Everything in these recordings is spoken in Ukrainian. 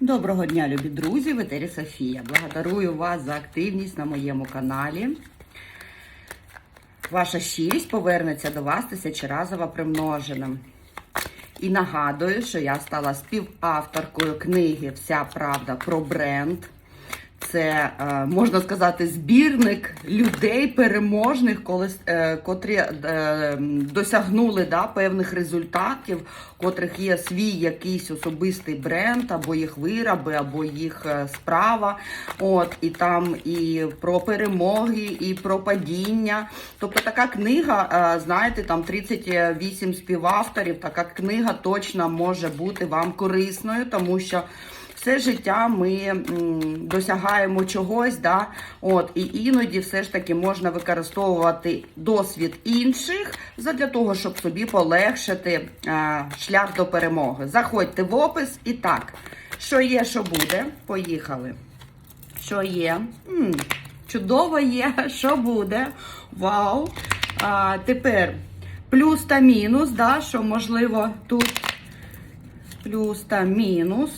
Доброго дня, любі друзі! В етері Софія. Благодарую вас за активність на моєму каналі. Ваша щирість повернеться до вас тисячеразово примноженим. І нагадую, що я стала співавторкою книги Вся правда про бренд. Це, е, можна сказати, збірник людей переможних, коли, е, котрі е, досягнули да, певних результатів, котрих є свій якийсь особистий бренд, або їх вироби, або їх справа. От, і там і про перемоги, і про падіння. Тобто така книга, знаєте, там 38 співавторів, така книга точно може бути вам корисною, тому що все життя ми досягаємо чогось, да? От, і іноді все ж таки можна використовувати досвід інших для того, щоб собі полегшити е, шлях до перемоги. Заходьте в опис і так, що є, що буде. Поїхали. Що є? М, чудово є, що буде. Вау! А, тепер плюс та мінус, да, що можливо тут плюс та мінус.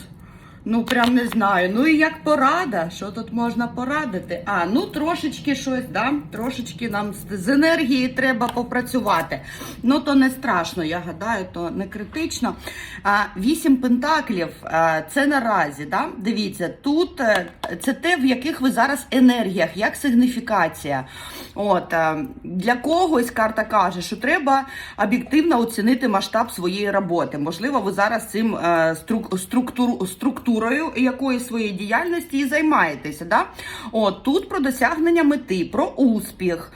Ну, прям не знаю. Ну і як порада, що тут можна порадити? А, ну трошечки щось, да? трошечки нам з- енергії треба попрацювати. Ну, то не страшно, я гадаю, то не критично. А, Вісім пентаклів це наразі. Да? Дивіться, тут е, це те, в яких ви зараз енергіях, як сигніфікація. От, е, Для когось карта каже, що треба об'єктивно оцінити масштаб своєї роботи. Можливо, ви зараз цим е, струк- структуру, структурою якоїсь своєї діяльності і займаєтеся. Да? От, тут про досягнення мети, про успіх.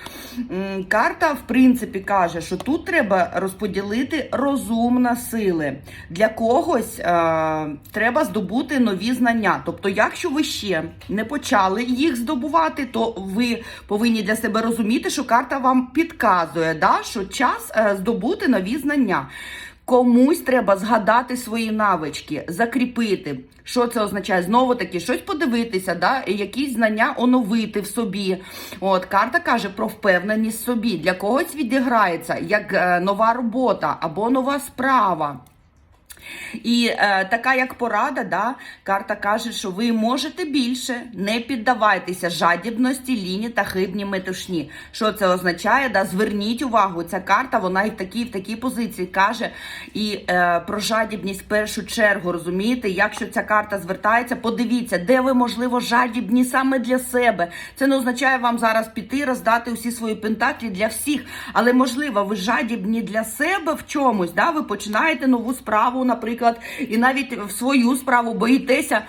Карта, в принципі, каже, що тут треба розподілити розумно сили. Для когось е, треба здобути нові знання. Тобто, якщо ви ще не почали їх здобувати, то ви повинні для себе розуміти, що карта вам підказує, да, що час е, здобути нові знання. Комусь треба згадати свої навички, закріпити. Що це означає? Знову таки, щось подивитися, да? якісь знання оновити в собі. От карта каже про впевненість в собі. Для когось відіграється як е, нова робота або нова справа. І е, така як порада, да, карта каже, що ви можете більше, не піддавайтеся жадібності, ліні та хибні метушні. Що це означає? Да? Зверніть увагу, ця карта, вона і в такій, в такій позиції каже і е, про жадібність в першу чергу. Розумієте, якщо ця карта звертається, подивіться, де ви, можливо, жадібні саме для себе. Це не означає вам зараз піти, роздати усі свої пентаклі для всіх. Але можливо, ви жадібні для себе в чомусь. Да? Ви починаєте нову справу, наприклад, і навіть в свою справу боїтеся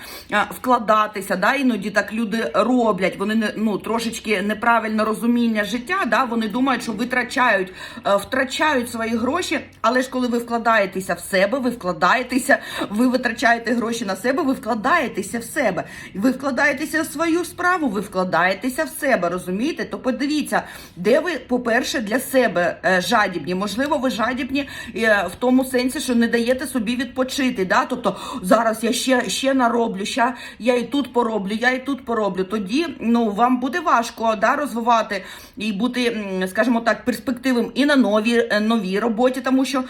вкладатися. Да? Іноді так люди роблять. Вони ну трошечки неправильне розуміння життя. Да? Вони думають, що витрачають, е, втрачають свої гроші. Але ж коли ви вкладаєтеся в себе, ви вкладаєтеся, ви витрачаєте гроші на себе, ви вкладаєтеся в себе. Ви вкладаєтеся в свою справу, ви вкладаєтеся в себе. Розумієте? То подивіться, де ви, по-перше, для себе е, жадібні. Можливо, ви жадібні е, в тому сенсі, що не даєте собі відпочити. Да? Тобто зараз я ще, ще нароблю, ще я і тут пороблю, я і тут пороблю. Тоді ну вам буде важко да, розвивати і бути, скажімо так, перспективним і на новій, е, новій роботі, тому що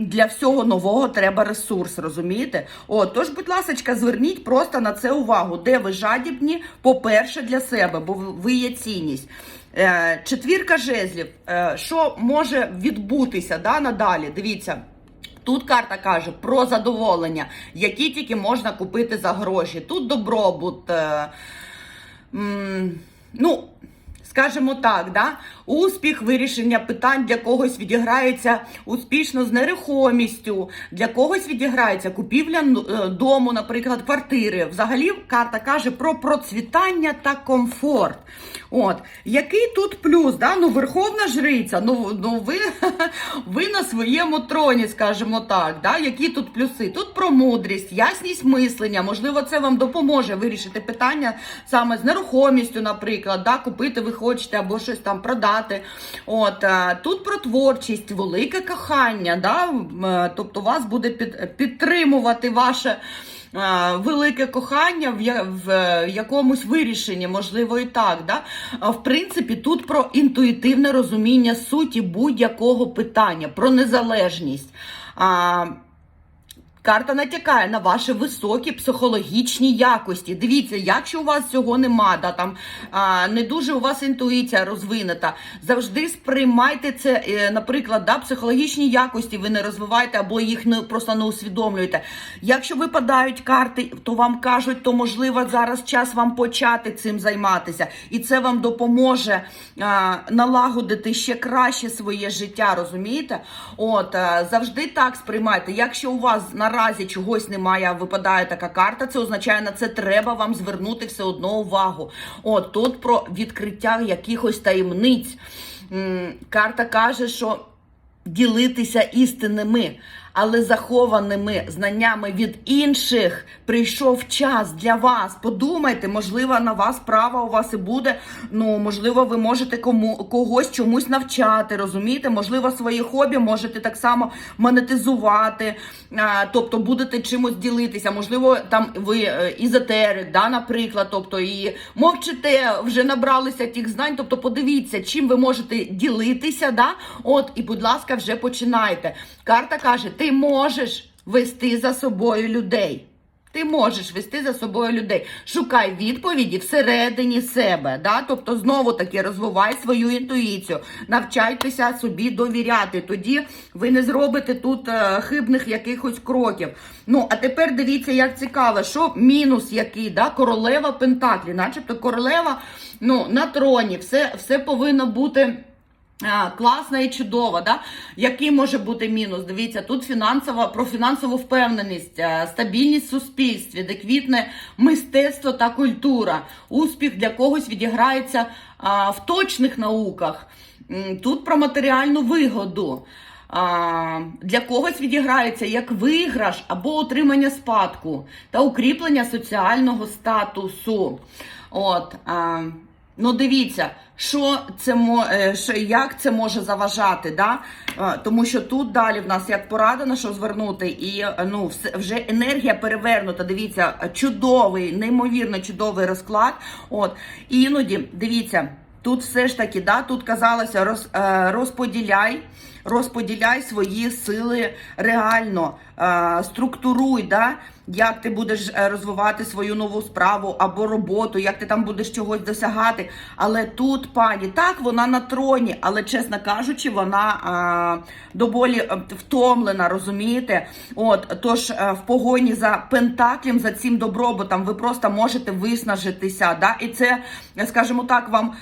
для всього нового треба ресурс, розумієте? О, тож, будь ласка, зверніть просто на це увагу, де ви жадібні, по-перше, для себе, бо ви- ви є цінність. Е, Четвірка жезлів. Е, Що може відбутися да, надалі? Дивіться. Тут карта каже про задоволення, які тільки можна купити за гроші. Тут добробут. Е, м, ну, скажімо так, да? Успіх, вирішення питань для когось відіграється успішно з нерухомістю, для когось відіграється купівля е, дому, наприклад, квартири. Взагалі, карта каже про процвітання та комфорт. От, який тут плюс? Да? Ну, Верховна жриця, ну, ну ви, ви на своєму троні, скажімо так. Да? Які тут плюси? Тут про мудрість, ясність мислення. Можливо, це вам допоможе вирішити питання саме з нерухомістю, наприклад, да? купити ви хочете або щось там продати. От, е, Тут про творчість, велике кохання. Да? Е, Тобто вас буде під, підтримувати ваше. е, Велике кохання в, якомусь вирішенні, можливо, і так. Да? В принципі, тут про інтуїтивне розуміння суті будь-якого питання, про незалежність. Карта натякає на ваші високі психологічні якості. Дивіться, якщо у вас цього нема, да, там а, не дуже у вас інтуїція розвинена, завжди сприймайте це, е, наприклад, да, психологічні якості ви не розвиваєте або їх не просто не усвідомлюєте. Якщо випадають карти, то вам кажуть, то можливо зараз час вам почати цим займатися, і це вам допоможе а, налагодити ще краще своє життя. Розумієте? От а, завжди так сприймайте. Якщо у вас наразі чогось немає, випадає така карта, це означає на це треба вам звернути все одно увагу. От тут про відкриття якихось таємниць. Карта каже, що ділитися істинними, але захованими знаннями від інших прийшов час для вас. Подумайте, можливо, на вас право у вас і буде. Ну, можливо, ви можете кому когось чомусь навчати, розумієте? Можливо, свої хобі можете так само монетизувати, тобто будете чимось ділитися. Можливо, там ви е, ізотерик, да, наприклад, тобто і мовчите, вже набралися тих знань. Тобто, подивіться, чим ви можете ділитися, да? От, і, будь ласка, вже починайте. Карта каже: ти можеш вести за собою людей. Ти можеш вести за собою людей. Шукай відповіді всередині себе. Да? Тобто, знову таки розвивай свою інтуїцію, навчайтеся собі довіряти. Тоді ви не зробите тут е, хибних якихось кроків. Ну, а тепер дивіться, як цікаво, що мінус який, да? королева Пентаклі, начебто королева ну, на троні, все, все повинно бути. Класна і чудова, да? Який може бути мінус? Дивіться, тут фінансова про фінансову впевненість, е, стабільність в суспільстві, де квітне мистецтво та культура. Успіх для когось відіграється в точних науках. Тут про матеріальну вигоду. Для когось відіграється як виграш або отримання спадку та укріплення соціального статусу. От, ну дивіться, що це е, що, як це може заважати, да? Е, тому що тут далі в нас як порада на що звернути, і е, ну вже енергія перевернута. Дивіться, чудовий, неймовірно чудовий розклад. От іноді дивіться. Тут все ж таки, да, тут казалося, роз, е, розподіляй, розподіляй свої сили реально, е, структуруй, да, як ти будеш е, розвивати свою нову справу або роботу, як ти там будеш чогось досягати. Але тут, пані, так, вона на троні, але, чесно кажучи, вона е, доволі втомлена, розумієте? От, тож в погоні за пентаклем, за цим добробутом, ви просто можете виснажитися. Да? І це, скажімо так, вам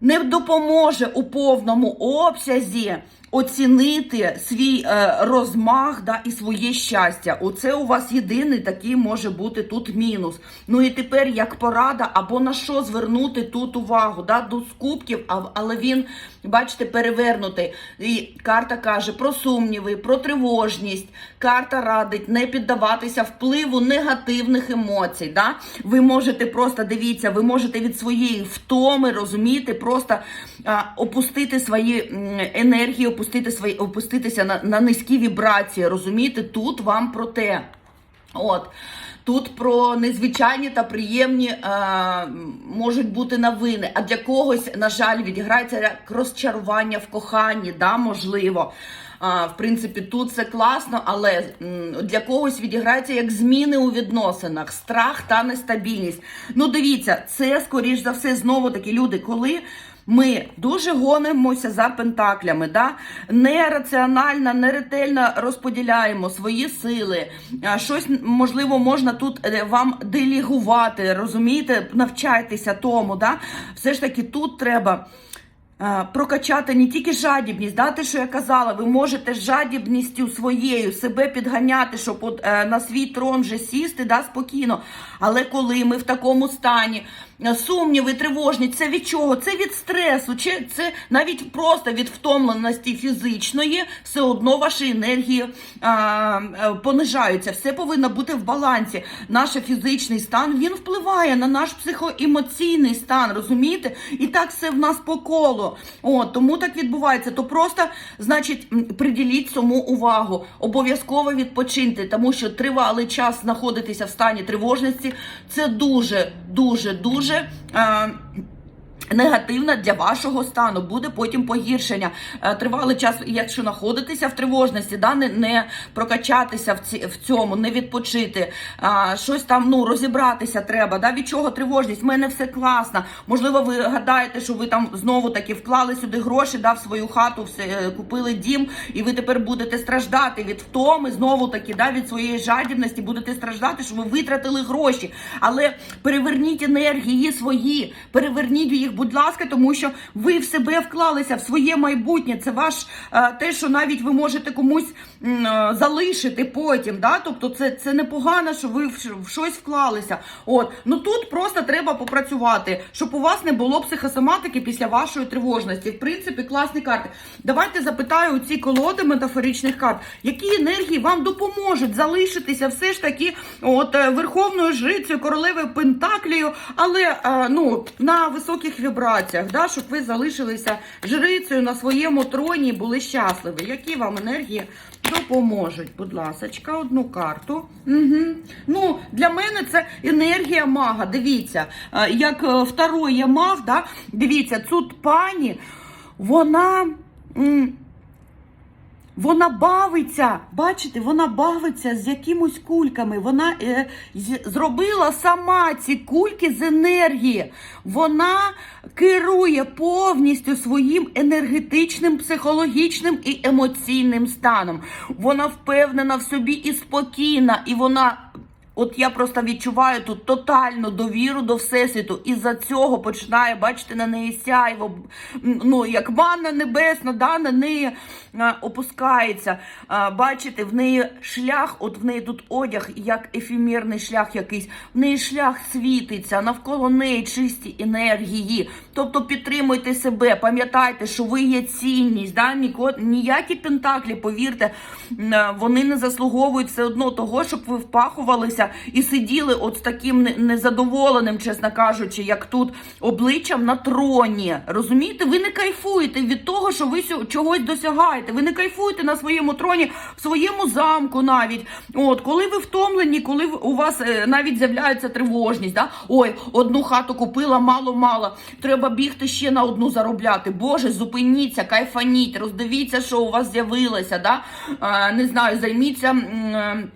не допоможе у повному обсязі оцінити свій е, розмах да, і своє щастя. Оце у вас єдиний такий може бути тут мінус. Ну і тепер як порада, або на що звернути тут увагу, да, до скупків, але він, бачите, перевернутий. І карта каже про сумніви, про тривожність. Карта радить не піддаватися впливу негативних емоцій. Да? Ви можете просто дивіться, ви можете від своєї втоми розумієте, просто а, опустити свої енергії, опустити свої, опуститися на, на низькі вібрації. Розумієте, тут вам про те. От. Тут про незвичайні та приємні е, можуть бути новини. А для когось, на жаль, відіграється як розчарування в коханні, да, можливо. А, в принципі, тут це класно, але для когось відіграється як зміни у відносинах, страх та нестабільність. Ну, дивіться, це скоріш за все знову таки люди, коли. Ми дуже гонимося за пентаклями, да? нераціонально, неретельно розподіляємо свої сили. Щось можливо можна тут е, вам делігувати, розумієте, навчайтеся тому. Да? Все ж таки тут треба. Е, Прокачати не тільки жадібність, да, те, що я казала, ви можете жадібністю своєю себе підганяти, щоб от, е, на свій трон вже сісти да, спокійно. Але коли ми в такому стані, е, сумніви, тривожні, це від чого? Це від стресу, чи це навіть просто від втомленості фізичної, все одно ваші енергії а, понижаються. Все повинно бути в балансі. Наш фізичний стан він впливає на наш психоемоційний стан, розумієте? І так все в нас по колу. От, тому так відбувається. То просто, значить, приділіть цьому увагу. Обов'язково відпочиньте, тому що тривалий час знаходитися в стані тривожності це дуже, дуже, дуже. А, Негативна для вашого стану буде потім погіршення. Е, Тривалий час, якщо знаходитеся в тривожності, да, не, не прокачатися в, ці, в цьому, не відпочити, а, щось там ну розібратися треба. Да, від чого тривожність? В мене все класно. Можливо, ви гадаєте, що ви там знову таки вклали сюди гроші, да, в свою хату, все е, купили дім, і ви тепер будете страждати від втоми, знову таки, да, від своєї жадібності, будете страждати, що ви витратили гроші. Але переверніть енергії свої, переверніть їх, будь ласка, тому що ви в себе вклалися в своє майбутнє. Це ваш е, те, що навіть ви можете комусь е, залишити потім. Да? Тобто, це, це непогано, що ви в, щось вклалися. От ну тут просто треба попрацювати, щоб у вас не було психосоматики після вашої тривожності. В принципі, класні карти. Давайте запитаю у ці колоди метафоричних карт, які енергії вам допоможуть залишитися все ж таки от е, верховною жрицею, королевою Пентаклію, але ну на високих вібраціях, да, щоб ви залишилися жрицею на своєму троні і були щасливі. Які вам енергії допоможуть? Будь ласочка, одну карту. Угу. Ну, для мене це енергія мага. Дивіться, е, як второє второй є да? дивіться, тут пані, вона. Вона бавиться, бачите, вона бавиться з якимось кульками. Вона е, зробила сама ці кульки з енергії. Вона керує повністю своїм енергетичним, психологічним і емоційним станом. Вона впевнена в собі і спокійна, і вона. От я просто відчуваю тут тотальну довіру до всесвіту, і за цього починає бачити на неї сяйво, ну як манна небесна, да, на неї а, опускається. А, бачите, в неї шлях, от в неї тут одяг, як ефемерний шлях якийсь, в неї шлях світиться, навколо неї чисті енергії. Тобто підтримуйте себе, пам'ятайте, що ви є цінність. Да? Ніякі пентаклі, повірте, е, вони не заслуговують все одно того, щоб ви впахувалися і сиділи от з таким незадоволеним, чесно кажучи, як тут обличчям на троні. Розумієте, ви не кайфуєте від того, що ви чогось досягаєте. Ви не кайфуєте на своєму троні, в своєму замку навіть. От коли ви втомлені, коли у вас е, навіть з'являється тривожність, да? ой, одну хату купила, мало-мало. Треба бігти ще на одну заробляти. Боже, зупиніться, кайфаніть, роздивіться, що у вас з'явилося. Да? Не знаю, займіться. е,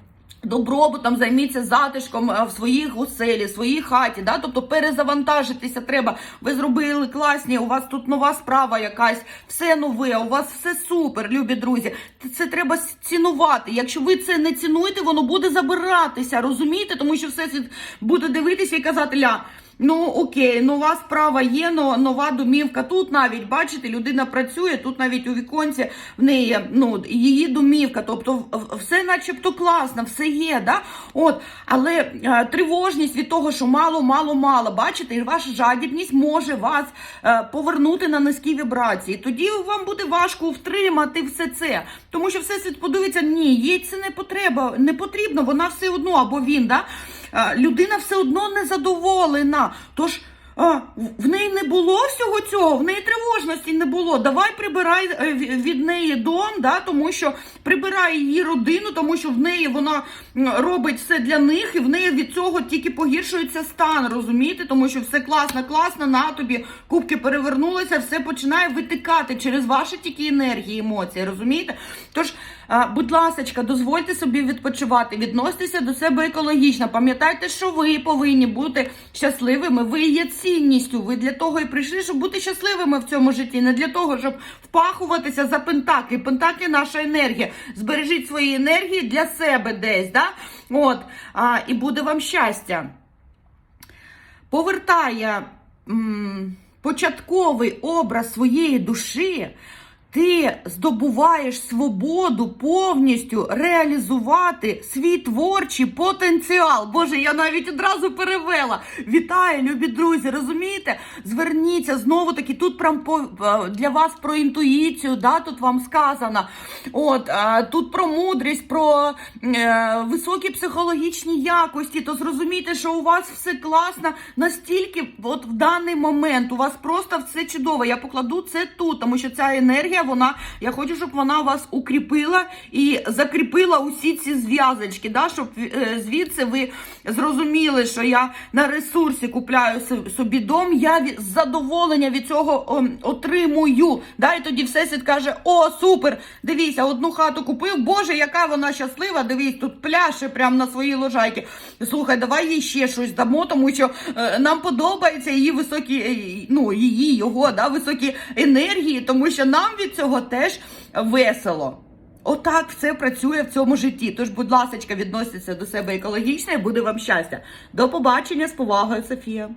Добробутом займіться затишком е, в своїй оселі, в своїй хаті, да? тобто перезавантажитися треба. Ви зробили класні, у вас тут нова справа якась, все нове, у вас все супер, любі друзі. Це треба цінувати. Якщо ви це не цінуєте, воно буде забиратися, розумієте? Тому що все буде дивитися і казати, ля. Ну окей, нова справа є, но нова домівка. Тут навіть бачите, людина працює, тут навіть у віконці в неї ну її домівка. Тобто все, начебто, класно, все є, да? От, але е, тривожність від того, що мало, мало, мало, бачите, і ваша жадібність може вас е, повернути на низькі вібрації. Тоді вам буде важко втримати все це, тому що все світ подивиться, ні, їй це не потреба, не потрібно, вона все одно або він, да? Людина все одно не задоволена. Тож а, в- неї не було всього цього, в неї тривожності не було. Давай прибирай е, від неї дом, да, тому що прибирай її родину, тому що в неї вона робить все для них, і в неї від цього тільки погіршується стан, розумієте? Тому що все класно, класно, на тобі кубки перевернулися, все починає витикати через ваші тільки енергії, емоції, розумієте? Тож, будь ласка, дозвольте собі відпочивати, відноситеся до себе екологічно. Пам'ятайте, що ви повинні бути щасливими. Ви є цінністю. Ви для того і прийшли, щоб бути щасливими в цьому житті, не для того, щоб впахуватися за пентаклі. Пентаклі наша енергія. Збережіть свої енергії для себе десь, да? От, а, і буде вам щастя повертає м, початковий образ своєї душі, ти здобуваєш свободу повністю реалізувати свій творчий потенціал. Боже, я навіть одразу перевела. Вітаю, любі друзі, розумієте? Зверніться знову таки тут прям по, е, для вас про інтуїцію, да, тут вам сказано. От е, тут про мудрість, про е, високі психологічні якості. То зрозумійте, що у вас все класно настільки, от в даний момент у вас просто все чудово. Я покладу це тут, тому що ця енергія вона, я хочу, щоб вона вас укріпила і закріпила усі ці зв'язочки, да, щоб е, звідси ви зрозуміли, що я на ресурсі купляю собі дом, я від, задоволення від цього отримую. Да, і тоді всесвіт каже: О, супер! Дивіться, одну хату купив. Боже, яка вона щаслива! Дивись, тут пляше прямо на своїй лежайці. Слухай, давай їй ще щось дамо, тому що е, нам подобається її високі, е, ну її, його да, високі енергії, тому що нам цього теж весело. Отак все працює в цьому житті. Тож, будь ласка, відноситься до себе екологічно і буде вам щастя. До побачення з повагою, Софія.